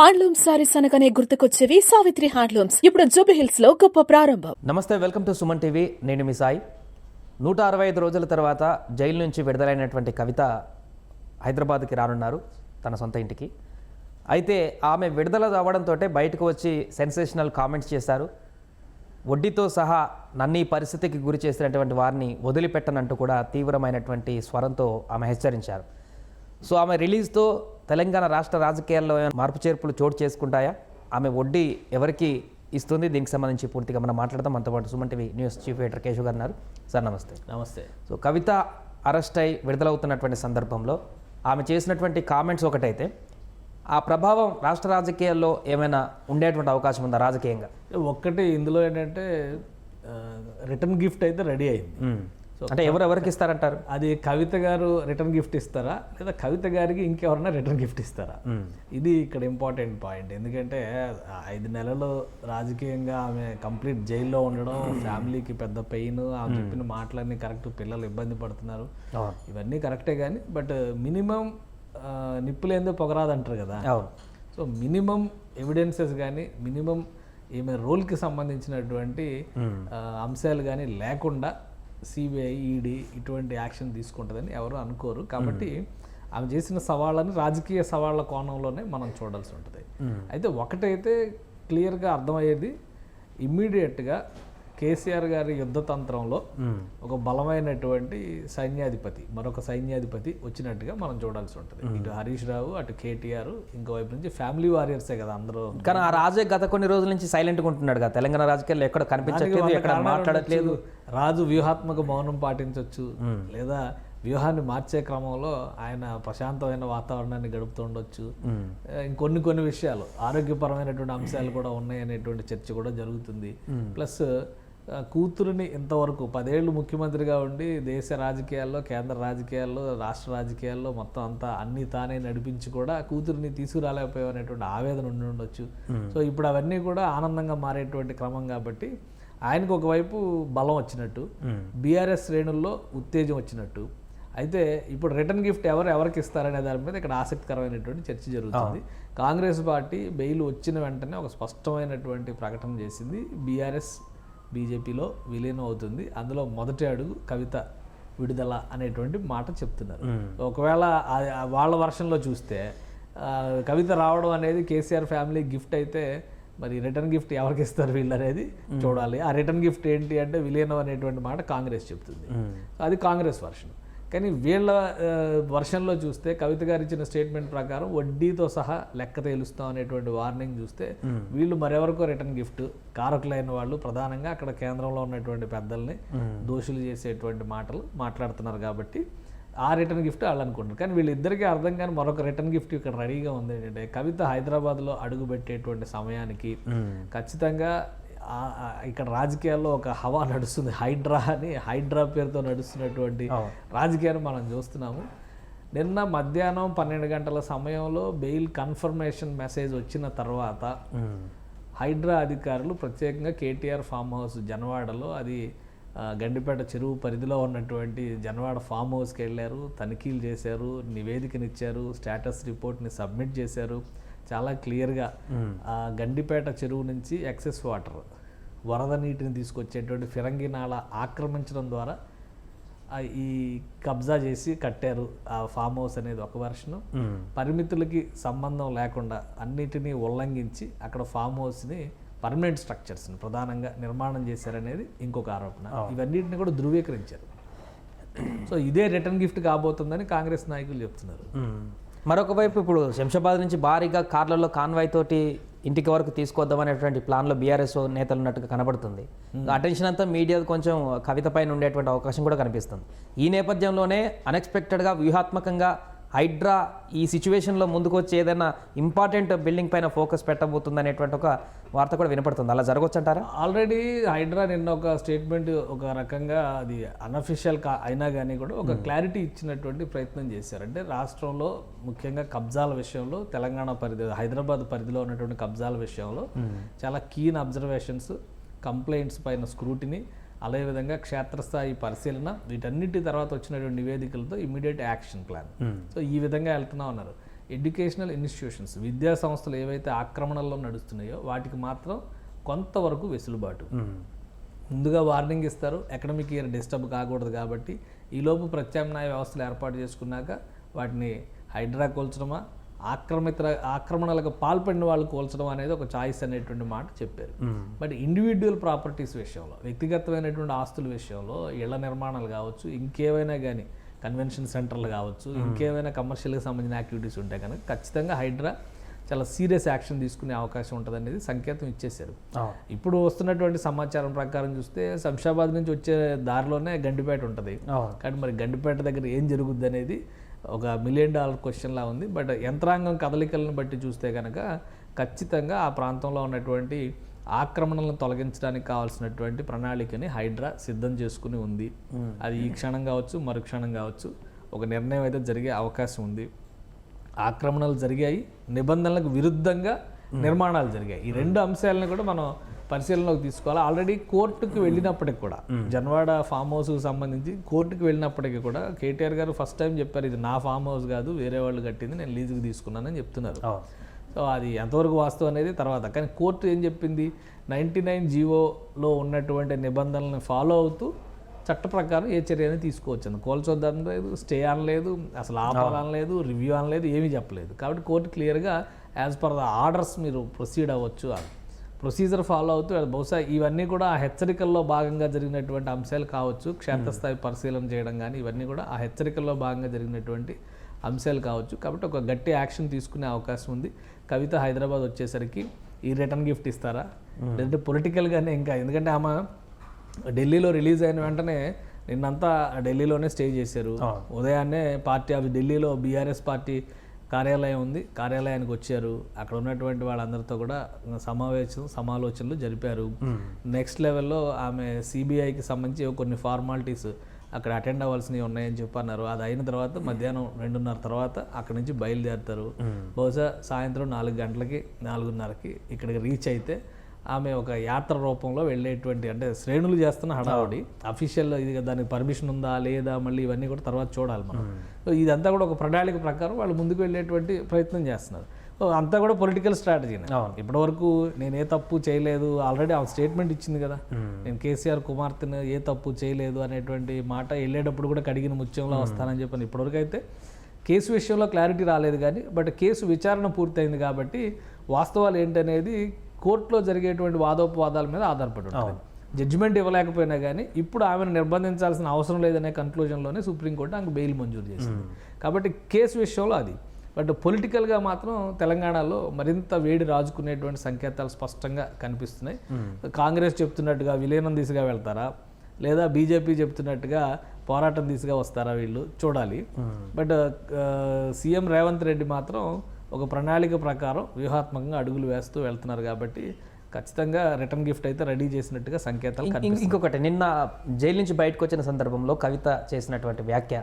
Handloom saris అనగానే గుర్తుకొచ్చేవి Savitri handlooms ఇప్పుడు జూబి హిల్స్లో గొప్ప ప్రారంభం. నమస్తే వెల్కమ్ టు సుమన్ టీవీ. నేను మీ సాయి. నూట అరవై ఐదు రోజుల తర్వాత జైలు నుంచి విడుదలైనటువంటి కవిత హైదరాబాద్కి రానున్నారు తన సొంత ఇంటికి. అయితే ఆమె విడుదల అవ్వడంతో బయటకు వచ్చి సెన్సేషనల్ కామెంట్స్ చేశారు. వడ్డీతో సహా నన్ను ఈ పరిస్థితికి గురి చేసినటువంటి వారిని వదిలిపెట్టనంటూ కూడా తీవ్రమైనటువంటి స్వరంతో ఆమె హెచ్చరించారు. సో ఆమె రిలీజ్తో తెలంగాణ రాష్ట్ర రాజకీయాల్లో ఏమైనా మార్పు చేర్పులు చోటు చేసుకుంటాయా? ఆమె వడ్డీ ఎవరికి ఇస్తుంది? దీనికి సంబంధించి పూర్తిగా మనం మాట్లాడదాం. మనతో పాటు Suman TV news chief editor Keshav గారు ఉన్నారు. సార్ నమస్తే. నమస్తే. సో కవిత అరెస్ట్ అయి విడుదలవుతున్నటువంటి సందర్భంలో ఆమె చేసినటువంటి కామెంట్స్ ఒకటైతే ఆ ప్రభావం రాష్ట్ర రాజకీయాల్లో ఏమైనా ఉండేటువంటి అవకాశం ఉందా రాజకీయంగా? ఒక్కటి ఇందులో ఏంటంటే రిటర్న్ గిఫ్ట్ అయితే రెడీ అయింది. అంటే ఎవరు ఎవరికి ఇస్తారంటారు? అది కవిత గారు రిటర్న్ గిఫ్ట్ ఇస్తారా? లేదా కవిత గారికి ఇంకెవరైనా రిటర్న్ గిఫ్ట్ ఇస్తారా? ఇది ఇక్కడ ఇంపార్టెంట్ పాయింట్. ఎందుకంటే ఐదు నెలలు రాజకీయంగా ఆమె కంప్లీట్ జైల్లో ఉండడం ఫ్యామిలీకి పెద్ద పెయిన్ ఆమె చెప్పిన మాటలన్నీ కరెక్ట్ పిల్లలు ఇబ్బంది పడుతున్నారు. ఇవన్నీ కరెక్టే కానీ బట్ మినిమం నిప్పులేందో పొగరాదంటారు కదా. సో మినిమం ఎవిడెన్సెస్ కానీ మినిమం ఈమె రోల్కి సంబంధించినటువంటి అంశాలు కానీ లేకుండా సిబిఐ ఈడీ ఇటువంటి యాక్షన్ తీసుకుంటుందని ఎవరు అనుకోరు. కాబట్టి ఆమె చేసిన సవాళ్ళని రాజకీయ సవాళ్ళ కోణంలోనే మనం చూడాల్సి ఉంటుంది. అయితే ఒకటైతే క్లియర్గా అర్థమయ్యేది ఇమ్మీడియట్గా కేసీఆర్ గారి యుద్ధతంత్రంలో ఒక బలమైనటువంటి సైన్యాధిపతి మరొక సైన్యాధిపతి వచ్చినట్టుగా మనం చూడాల్సి ఉంటుంది. ఇటు హరీష్ రావు అటు కేటీఆర్ ఇంకో వైపు నుంచి ఫ్యామిలీ వారియర్సే కదా అందరూ. కానీ ఆ రాజే గత కొన్ని రోజుల నుంచి సైలెంట్గా ఉంటున్నాడు కదా. తెలంగాణ రాజకీయాల్లో ఎక్కడ కనిపించట్లేదు ఎక్కడ మాట్లాడట్లేదు. రాజు వ్యూహాత్మక మౌనం పాటించవచ్చు లేదా వ్యూహాన్ని మార్చే క్రమంలో ఆయన ప్రశాంతమైన వాతావరణాన్ని గడుపుతూ ఉండొచ్చు. ఆ, ఇంకొన్ని కొన్ని విషయాలు. ఆరోగ్యపరమైనటువంటి అంశాలు కూడా ఉన్నాయి అనేటువంటి చర్చ కూడా జరుగుతుంది. ప్లస్ కూతురుని ఇంతవరకు పదేళ్ళు ముఖ్యమంత్రిగా ఉండి దేశ రాజకీయాల్లో కేంద్ర రాజకీయాల్లో రాష్ట్ర రాజకీయాల్లో మొత్తం అంతా అన్ని తానే నడిపించి కూడా కూతురిని తీసుకురాలేకపోయేటువంటి ఆవేదన ఉండి ఉండొచ్చు. సో ఇప్పుడు అవన్నీ కూడా ఆనందంగా మారేటువంటి క్రమం కాబట్టి ఆయనకు ఒకవైపు బలం వచ్చినట్టు బీఆర్ఎస్ శ్రేణుల్లో ఉత్తేజం వచ్చినట్టు. అయితే ఇప్పుడు రిటర్న్ గిఫ్ట్ ఎవరు ఎవరికి ఇస్తారనే దాని మీద ఇక్కడ ఆసక్తికరమైనటువంటి చర్చ జరుగుతుంది. కాంగ్రెస్ పార్టీ బెయిల్ వచ్చిన వెంటనే ఒక స్పష్టమైనటువంటి ప్రకటన చేసింది బీఆర్ఎస్ బీజేపీలో విలీనం అవుతుంది. అందులో మొదటి అడుగు కవిత విడుదల అనేటువంటి మాట చెప్తున్నారు. ఒకవేళ వాళ్ళ వర్షంలో చూస్తే కవిత రావడం అనేది కేసీఆర్ ఫ్యామిలీ గిఫ్ట్ అయితే మరి రిటర్న్ గిఫ్ట్ ఎవరికి ఇస్తారు వీళ్ళు అనేది చూడాలి. ఆ రిటర్న్ గిఫ్ట్ ఏంటి అంటే విలీనం అనేటువంటి మాట కాంగ్రెస్ చెప్తుంది. అది కాంగ్రెస్ వర్షన్. కానీ వీళ్ళ వర్షన్లో చూస్తే కవిత గారు ఇచ్చిన స్టేట్మెంట్ ప్రకారం వడ్డీతో సహా లెక్క తేలుస్తాం అనేటువంటి వార్నింగ్ చూస్తే వీళ్ళు మరెవరికో రిటర్న్ గిఫ్ట్ కారకులైన వాళ్ళు ప్రధానంగా అక్కడ కేంద్రంలో ఉన్నటువంటి పెద్దల్ని దోషులు చేసేటువంటి మాటలు మాట్లాడుతున్నారు కాబట్టి ఆ రిటర్న్ గిఫ్ట్ వాళ్ళు అనుకుంటారు. కానీ వీళ్ళిద్దరికీ అర్థం కానీ మరొక రిటర్న్ గిఫ్ట్ ఇక్కడ రెడీగా ఉంది ఏంటంటే కవిత హైదరాబాద్లో అడుగు పెట్టేటువంటి సమయానికి ఖచ్చితంగా ఇక్కడ రాజకీయాల్లో ఒక హవా నడుస్తుంది. హైడ్రా అని హైడ్రా పేరుతో నడుస్తున్నటువంటి రాజకీయాన్ని మనం చూస్తున్నాము. నిన్న మధ్యాహ్నం పన్నెండు గంటల సమయంలో బెయిల్ కన్ఫర్మేషన్ మెసేజ్ వచ్చిన తర్వాత హైడ్రా అధికారులు ప్రత్యేకంగా కేటీఆర్ ఫామ్ హౌస్ జనవాడలో అది గండిపేట చెరువు పరిధిలో ఉన్నటువంటి జనవాడ ఫామ్ హౌస్కి వెళ్ళారు. తనిఖీలు చేశారు నివేదికనిచ్చారు స్టేటస్ రిపోర్ట్ని సబ్మిట్ చేశారు. చాలా క్లియర్గా గండిపేట చెరువు నుంచి ఎక్సెస్ వాటర్. వరద నీటిని తీసుకొచ్చేటువంటి ఫిరంగి నాళ ఆక్రమించడం ద్వారా ఈ కబ్జా చేసి కట్టారు ఆ ఫామ్ హౌస్ అనేది ఒక వెర్షను పరిమితులకి సంబంధం లేకుండా అన్నిటినీ ఉల్లంఘించి అక్కడ ఫామ్ హౌస్ని పర్మనెంట్ స్ట్రక్చర్స్ని ప్రధానంగా నిర్మాణం చేశారనేది ఇంకొక ఆరోపణ. ఇవన్నిటిని కూడా ధృవీకరించారు. సో ఇదే రిటర్న్ గిఫ్ట్ కాబోతుందని కాంగ్రెస్ నాయకులు చెప్తున్నారు. మరొక వైపు ఇప్పుడు శంషాబాద్ నుంచి భారీగా కార్లలో కాన్వాయ్ తోటి ఇంటికి వరకు తీసుకొద్దాం అనేటువంటి ప్లాన్లో బీఆర్ఎస్ నేతలు ఉన్నట్టుగా కనబడుతుంది. అటెన్షన్ అంతా మీడియా కొంచెం కవిత పైన ఉండేటువంటి అవకాశం కూడా కనిపిస్తుంది. ఈ నేపథ్యంలోనే అన్ఎక్స్పెక్టెడ్గా వ్యూహాత్మకంగా హైడ్రా ఈ సిచ్యువేషన్లో ముందుకు వచ్చి ఏదైనా ఇంపార్టెంట్ బిల్డింగ్ పైన ఫోకస్ పెట్టబోతుంది అనేటువంటి ఒక వార్త కూడా వినపడుతుంది. అలా జరగవచ్చు అంటారా ఆల్రెడీ హైడ్రా నిన్న ఒక స్టేట్మెంట్ ఒక రకంగా అది అన్అఫిషియల్ కా అయినా కానీ కూడా ఒక క్లారిటీ ఇచ్చినటువంటి ప్రయత్నం చేశారు. అంటే రాష్ట్రంలో ముఖ్యంగా కబ్జాల విషయంలో తెలంగాణ పరిధి హైదరాబాద్ పరిధిలో ఉన్నటువంటి కబ్జాల విషయంలో చాలా కీన్ అబ్జర్వేషన్స్ కంప్లైంట్స్ పైన స్క్రూటిని అదేవిధంగా క్షేత్రస్థాయి పరిశీలన వీటన్నిటి తర్వాత వచ్చినటువంటి నివేదికలతో ఇమీడియట్ యాక్షన్ ప్లాన్ సో ఈ విధంగా వెళ్తున్నా ఉన్నారు ఎడ్యుకేషనల్ ఇన్స్టిట్యూషన్స్ విద్యా సంస్థలు ఏవైతే ఆక్రమణల్లో నడుస్తున్నాయో వాటికి మాత్రం కొంతవరకు వెసులుబాటు. ముందుగా వార్నింగ్ ఇస్తారు. ఎకడమిక్ ఇయర్ డిస్టర్బ్ కాకూడదు కాబట్టి ఈలోపు ప్రత్యామ్నాయ వ్యవస్థలు ఏర్పాటు చేసుకున్నాక వాటిని హైడ్రా కోల్చడమా ఆక్రమిత ఆక్రమణలకు పాల్పడిన వాళ్ళు కోల్చడం అనేది ఒక చాయిస్ అనేటువంటి మాట చెప్పారు. బట్ ఇండివిజువల్ ప్రాపర్టీస్ విషయంలో వ్యక్తిగతమైనటువంటి ఆస్తుల విషయంలో ఇళ్ళ నిర్మాణాలు కావచ్చు ఇంకేవైనా కానీ కన్వెన్షన్ సెంటర్లు కావచ్చు ఇంకేమైనా కమర్షియల్గా సంబంధించిన యాక్టివిటీస్ ఉంటాయి కనుక ఖచ్చితంగా హైడ్రా చాలా సీరియస్ యాక్షన్ తీసుకునే అవకాశం ఉంటుంది అనేది సంకేతం ఇచ్చేశారు. ఇప్పుడు వస్తున్నటువంటి సమాచారం ప్రకారం చూస్తే శంషాబాద్ నుంచి వచ్చే దారిలోనే గండిపేట ఉంటుంది. కానీ మరి గండిపేట దగ్గర ఏం జరుగుద్ది అనేది ఒక మిలియన్ డాలర్ క్వశ్చన్ లా ఉంది. బట్ యంత్రాంగం కదలికలను బట్టి చూస్తే కనుక ఖచ్చితంగా ఆ ప్రాంతంలో ఉన్నటువంటి ఆక్రమణలను తొలగించడానికి కావాల్సినటువంటి ప్రణాళికని హైడ్రా సిద్ధం చేసుకుని ఉంది. అది ఈ క్షణం కావచ్చు మరు క్షణం కావచ్చు ఒక నిర్ణయం అయితే జరిగే అవకాశం ఉంది. ఆక్రమణలు జరిగాయి నిబంధనలకు విరుద్ధంగా నిర్మాణాలు జరిగాయి. ఈ రెండు అంశాలను కూడా మనం పరిశీలనలోకి తీసుకోవాలి. ఆల్రెడీ కోర్టుకు వెళ్ళినప్పటికి కూడా జన్వాడ ఫామ్ హౌస్కి సంబంధించి కోర్టుకు వెళ్ళినప్పటికీ కూడా కేటీఆర్ గారు ఫస్ట్ టైం చెప్పారు ఇది నా ఫామ్ హౌస్ కాదు వేరే వాళ్ళు కట్టింది నేను లీజుకి తీసుకున్నానని చెప్తున్నారు. సో అది ఎంతవరకు వాస్తవం అనేది తర్వాత. కానీ కోర్టు ఏం చెప్పింది? నైంటీ నైన్ జీవోలో ఉన్నటువంటి నిబంధనలను ఫాలో అవుతూ చట్ట ప్రకారం ఏ చర్యని తీసుకోవచ్చు కోల్చొద్దని లేదు స్టే అనలేదు అసలు ఆపాలనలేదు రివ్యూ అనలేదు ఏమీ చెప్పలేదు. కాబట్టి కోర్టు క్లియర్గా యాజ్ పర్ ద ఆర్డర్స్ మీరు ప్రొసీడ్ అవ్వచ్చు అని. ప్రొసీజర్ ఫాలో అవుతూ బహుశా ఇవన్నీ కూడా ఆ హెచ్చరికల్లో భాగంగా జరిగినటువంటి అంశాలు కావచ్చు క్షేత్రస్థాయి పరిశీలన చేయడం కానీ ఇవన్నీ కూడా ఆ హెచ్చరికల్లో భాగంగా జరిగినటువంటి అంశాలు కావచ్చు. కాబట్టి ఒక గట్టి యాక్షన్ తీసుకునే అవకాశం ఉంది. కవిత హైదరాబాద్ వచ్చేసరికి ఈ రిటర్న్ గిఫ్ట్ ఇస్తారా? లేదంటే పొలిటికల్గానే ఇంకా ఎందుకంటే ఆమె ఢిల్లీలో రిలీజ్ అయిన వెంటనే నిన్నంతా ఢిల్లీలోనే స్టే చేశారు. ఉదయాన్నే పార్టీ అవి ఢిల్లీలో బీఆర్ఎస్ పార్టీ కార్యాలయం ఉంది. కార్యాలయానికి వచ్చారు. అక్కడ ఉన్నటువంటి వాళ్ళందరితో కూడా సమావేశం సమాలోచనలు జరిపారు. నెక్స్ట్ లెవెల్లో ఆమె సిబిఐకి సంబంధించి కొన్ని ఫార్మాలిటీస్ అక్కడ అటెండ్ అవ్వాల్సినవి ఉన్నాయని చెప్పి అన్నారు అది అయిన తర్వాత మధ్యాహ్నం రెండున్నర తర్వాత అక్కడ నుంచి బయలుదేరుతారు. బహుశా సాయంత్రం నాలుగు గంటలకి నాలుగున్నరకి ఇక్కడికి రీచ్ అయితే ఆమె ఒక యాత్ర రూపంలో వెళ్ళేటువంటి అంటే శ్రేణులు చేస్తున్న హడావుడి. అఫీషియల్ ఇది దానికి పర్మిషన్ ఉందా లేదా మళ్ళీ ఇవన్నీ కూడా తర్వాత చూడాలి మనం. సో ఇదంతా కూడా ఒక ప్రణాళిక ప్రకారం వాళ్ళు ముందుకు వెళ్ళేటువంటి ప్రయత్నం చేస్తున్నారు. సో అంతా కూడా పొలిటికల్ స్ట్రాటజీనే అవును. ఇప్పటివరకు నేను ఏ తప్పు చేయలేదు ఆల్రెడీ ఆ స్టేట్మెంట్ ఇచ్చింది కదా. నేను కేసీఆర్ కుమార్తెను ఏ తప్పు చేయలేదు అనేటువంటి మాట వెళ్ళేటప్పుడు కూడా కడిగిన ముత్యంలో వస్తానని చెప్పాను ఇప్పటివరకు అయితే కేసు విషయంలో క్లారిటీ రాలేదు కానీ బట్ కేసు విచారణ పూర్తయింది కాబట్టి వాస్తవాలు ఏంటనేది కోర్టులో జరిగేటువంటి వాదోపవాదాల మీద ఆధారపడి ఉంటుంది. జడ్జిమెంట్ ఇవ్వలేకపోయినా కానీ ఇప్పుడు ఆమెను నిర్బంధించాల్సిన అవసరం లేదనే కన్క్లూజన్లోనే సుప్రీంకోర్టు ఆమెకు బెయిల్ మంజూరు చేసింది. కాబట్టి కేసు విషయంలో అది. బట్ పొలిటికల్గా మాత్రం తెలంగాణలో మరింత వేడి రాజుకునేటువంటి సంకేతాలు స్పష్టంగా కనిపిస్తున్నాయి. కాంగ్రెస్ చెప్తున్నట్టుగా విలీనం దిశగా వెళ్తారా? లేదా బీజేపీ చెప్తున్నట్టుగా పోరాటం దిశగా వస్తారా వీళ్ళు? చూడాలి. బట్ సీఎం రేవంత్ రెడ్డి మాత్రం ఒక ప్రణాళిక ప్రకారం వ్యూహాత్మకంగా అడుగులు వేస్తూ వెళ్తున్నారు కాబట్టి ఖచ్చితంగా రిటర్న్ గిఫ్ట్ అయితే రెడీ చేసినట్టుగా సంకేతాలు ఇంకొకటి నిన్న జైలు నుంచి బయటకు వచ్చిన సందర్భంలో కవిత చేసినటువంటి వ్యాఖ్య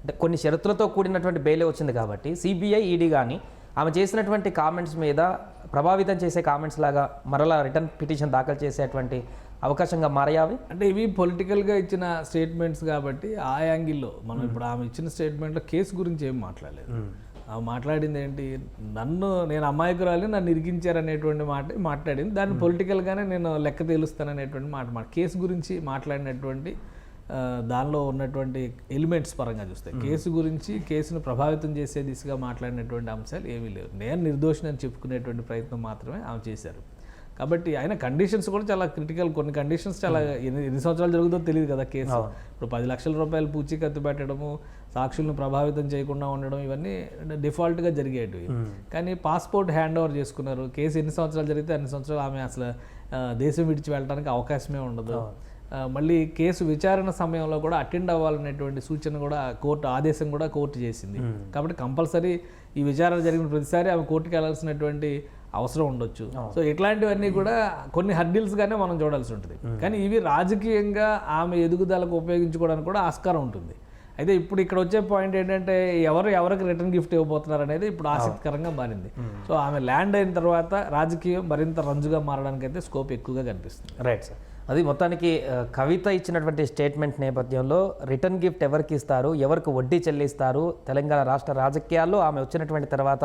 అంటే కొన్ని షరతులతో కూడినటువంటి బెయిలే వచ్చింది కాబట్టి సిబిఐ ఈడీ కానీ ఆమె చేసినటువంటి కామెంట్స్ మీద ప్రభావితం చేసే కామెంట్స్ లాగా మరలా రిటర్న్ పిటిషన్ దాఖలు చేసేటువంటి అవకాశంగా మారయావి? అంటే ఇవి పొలిటికల్గా ఇచ్చిన స్టేట్మెంట్స్ కాబట్టి ఆ యాంగిల్లో మనం ఇప్పుడు ఆమె ఇచ్చిన స్టేట్మెంట్లో కేసు గురించి ఏం మాట్లాడలేదు. ఆమె మాట్లాడింది ఏంటి? నన్ను నేను అమాయకురాలి నన్ను ఇరికించారనేటువంటి మాట మాట్లాడింది. దాన్ని పొలిటికల్గానే నేను లెక్క తేలుస్తాననేటువంటి మాట మాట కేసు గురించి మాట్లాడినటువంటి దానిలో ఉన్నటువంటి ఎలిమెంట్స్ పరంగా చూస్తే కేసు గురించి కేసును ప్రభావితం చేసే దిశగా మాట్లాడినటువంటి అంశాలు ఏమీ లేవు. నేను నిర్దోషిని అని చెప్పుకునేటువంటి ప్రయత్నం మాత్రమే ఆమె చేశారు. కాబట్టి ఆయన కండిషన్స్ కూడా చాలా క్రిటికల్ కొన్ని కండిషన్స్ చాలా ఎన్ని ఎన్ని సంవత్సరాలు జరుగుతుందో తెలియదు కదా కేసు. ఇప్పుడు పది లక్షల రూపాయలు పూచీకత్తు పెట్టడము సాక్షులను ప్రభావితం చేయకుండా ఉండడం ఇవన్నీ డిఫాల్ట్గా జరిగేటివి. కానీ పాస్పోర్ట్ హ్యాండ్ ఓవర్ చేసుకున్నారు. కేసు ఎన్ని సంవత్సరాలు జరిగితే అన్ని సంవత్సరాలు ఆమె అసలు దేశం విడిచి వెళ్ళడానికి అవకాశమే ఉండదు. మళ్ళీ కేసు విచారణ సమయంలో కూడా అటెండ్ అవ్వాలనేటువంటి సూచన కూడా కోర్టు ఆదేశం కూడా కోర్టు చేసింది. కాబట్టి కంపల్సరీ ఈ విచారణ జరిగిన ప్రతిసారి ఆమె కోర్టుకి వెళ్ళాల్సినటువంటి అవసరం ఉండొచ్చు. సో ఇట్లాంటివన్నీ కూడా కొన్ని హర్డిల్స్ గానే మనం చూడాల్సి ఉంటుంది. కానీ ఇవి రాజకీయంగా ఆమె ఎదుగుదలకు ఉపయోగించుకోవడానికి కూడా ఆస్కారం ఉంటుంది. అయితే ఇప్పుడు ఇక్కడ వచ్చే పాయింట్ ఏంటంటే ఎవరు ఎవరికి రిటర్న్ గిఫ్ట్ ఇవ్వబోతున్నారు అనేది ఇప్పుడు ఆసక్తికరంగా మారింది. సో ఆమె ల్యాండ్ అయిన తర్వాత రాజకీయం మరింత రంజుగా మారడానికి అయితే స్కోప్ ఎక్కువగా కనిపిస్తుంది. రైట్ సార్ అది మొత్తానికి కవిత ఇచ్చినటువంటి స్టేట్మెంట్ నేపథ్యంలో రిటర్న్ గిఫ్ట్ ఎవరికి ఇస్తారు ఎవరికి వడ్డీ చెల్లిస్తారు తెలంగాణ రాష్ట్ర రాజకీయాల్లో ఆమె వచ్చినటువంటి తర్వాత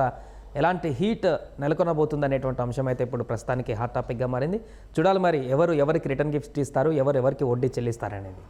ఎలాంటి హీట్ నెలకొనబోతుంది అనేటువంటి అంశం అయితే ఇప్పుడు ప్రస్తుతానికి హాట్ టాపిక్గా మారింది. చూడాలి మరి ఎవరు ఎవరికి రిటర్న్ గిఫ్ట్ ఇస్తారు ఎవరు ఎవరికి వడ్డీ చెల్లిస్తారనేది.